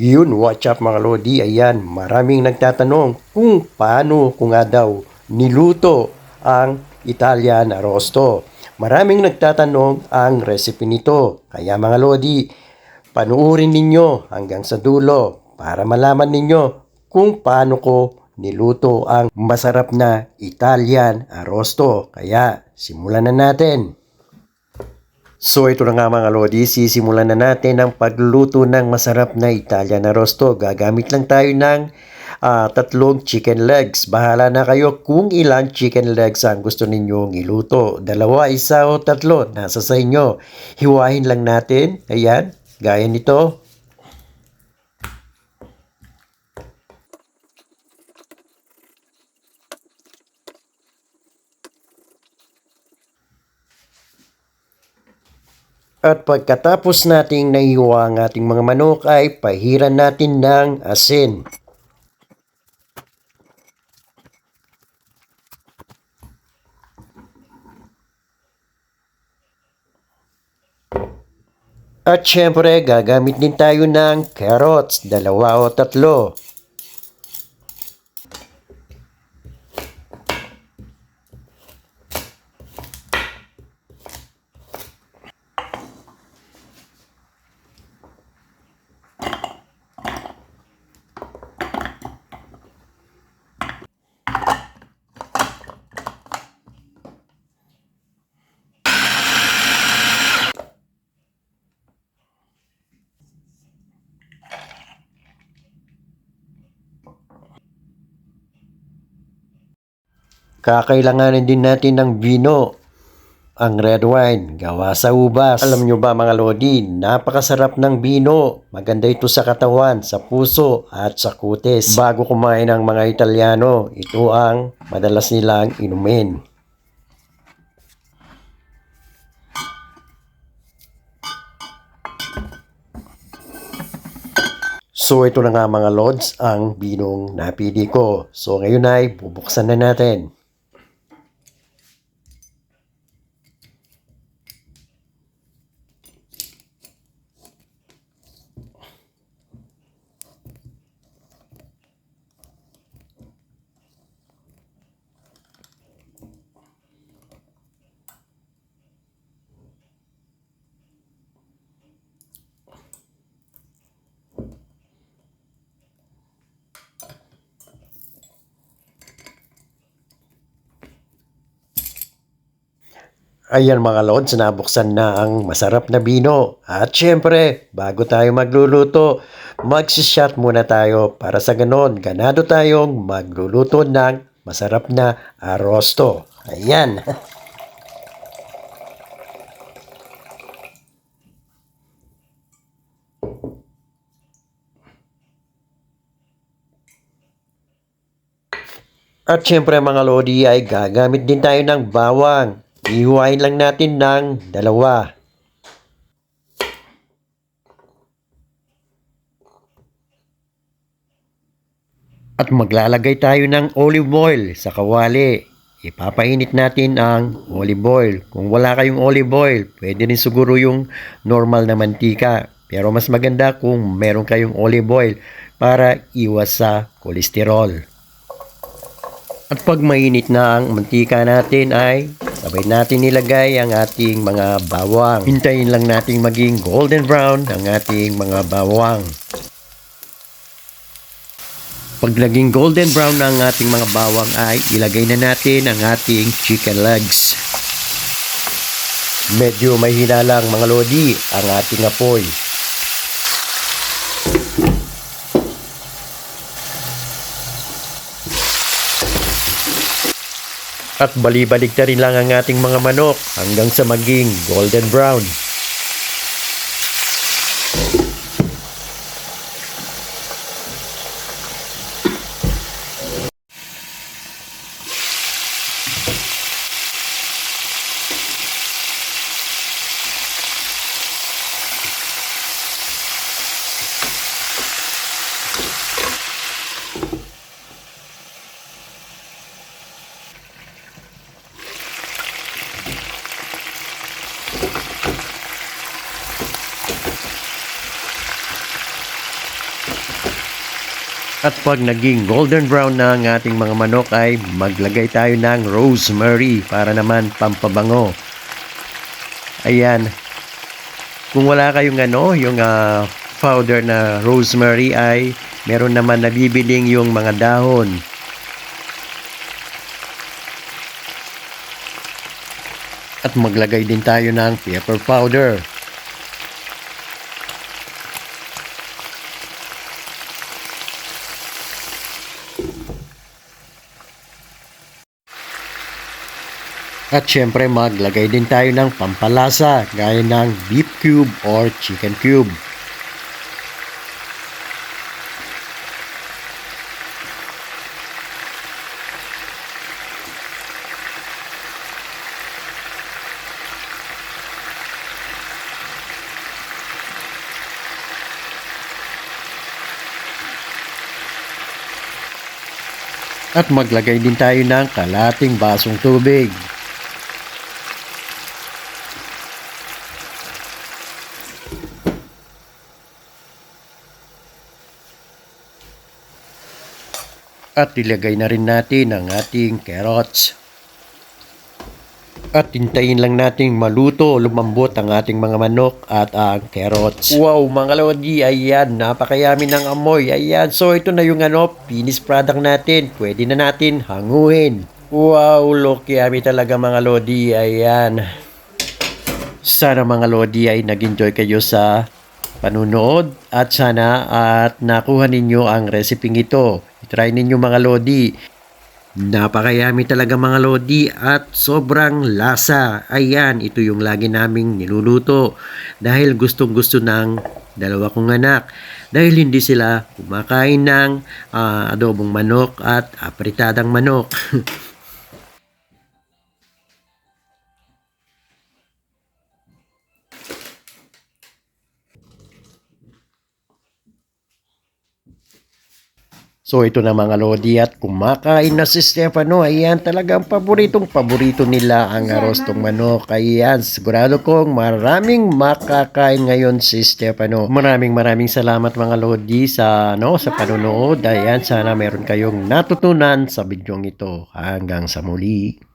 Yun, watch up mga Lodi. Ayan, maraming nagtatanong kung paano ko nga daw niluto ang Italian arrosto. Maraming nagtatanong ang recipe nito. Kaya mga Lodi, panuorin ninyo hanggang sa dulo para malaman ninyo kung paano ko niluto ang masarap na Italian arrosto. Kaya simulan na natin. So ito na nga mga Lodi, sisimulan na natin ang pagluluto ng masarap na Italian arrosto. Gagamit lang tayo ng ah, tatlong chicken legs. Bahala na kayo kung ilang chicken legs ang gusto ninyong iluto. Dalawa, isa o tatlo, nasa sa inyo. Hiwain lang natin. Ayan, gaya nito. At pagkatapos nating naiwa ang ating mga manok ay pahiran natin ng asin. At syempre, gagamit din tayo ng carrots, dalawa o tatlo. Kakailanganin din natin ng vino, ang red wine, gawa sa ubas. Alam nyo ba mga lodi, napakasarap ng vino. Maganda ito sa katawan, sa puso at sa kutis. Bago kumain ng mga Italiano, ito ang madalas nilang inumin. So ito na nga mga lords ang binong napili ko. So ngayon ay bubuksan na natin. Ayan mga lods, nabuksan na ang masarap na bino. At syempre, bago tayo magluluto, magsishot muna tayo para sa ganon, ganado tayong magluluto ng masarap na arrosto. Ayan. At syempre mga lodi ay gagamit din tayo ng bawang. Ihiwain lang natin ng dalawa. At maglalagay tayo ng olive oil sa kawali. Ipapainit natin ang olive oil. Kung wala kayong olive oil, pwede rin siguro yung normal na mantika. Pero mas maganda kung meron kayong olive oil para iwas sa kolesterol. At pag mainit na ang mantika natin ay sabay natin nilagay ang ating mga bawang. Hintayin lang nating maging golden brown ang ating mga bawang. Pag naging golden brown na ang ating mga bawang ay ilagay na natin ang ating chicken legs. Medyo mahina lang mga lodi ang ating apoy. At balibalik na rin lang ang ating mga manok hanggang sa maging golden brown. At pag naging golden brown na ang ating mga manok ay maglagay tayo ng rosemary para naman pampabango. Ayan. Kung wala kayong ano, yung ah, powder na rosemary ay meron naman nabibiling yung mga dahon. At maglagay din tayo ng pepper powder. At syempre maglagay din tayo ng pampalasa gaya ng beef cube or chicken cube. At maglagay din tayo ng kalating basong tubig. At ilagay na rin natin ang ating carrots. At hintayin lang nating maluto, lumambot ang ating mga manok at ang carrots. Wow, mga lodi, ayan, napakayami ng amoy. Ayan, so ito na yung ano, finished product natin. Pwede na natin hanguin. Wow, look, yummy talaga mga lodi. Ayan. Sana mga lodi ay nag-enjoy kayo sa panunood at sana at nakuha ninyo ang recipe ito. Try ninyo mga lodi. Napakayami talaga mga lodi at sobrang lasa. Ayan, ito yung lagi naming niluluto dahil gustong gusto ng dalawa kong anak. Dahil hindi sila kumakain ng ah, adobong manok at apritadang manok. So ito na mga Lodi at kumakain na si Stefano. Ayan talagang paboritong paborito nila ang arostong manok. Ayan sigurado kong maraming makakain ngayon si Stefano. Maraming maraming salamat mga Lodi sa, no, sa panonood. Ayan sana meron kayong natutunan sa bidyong ito. Hanggang sa muli.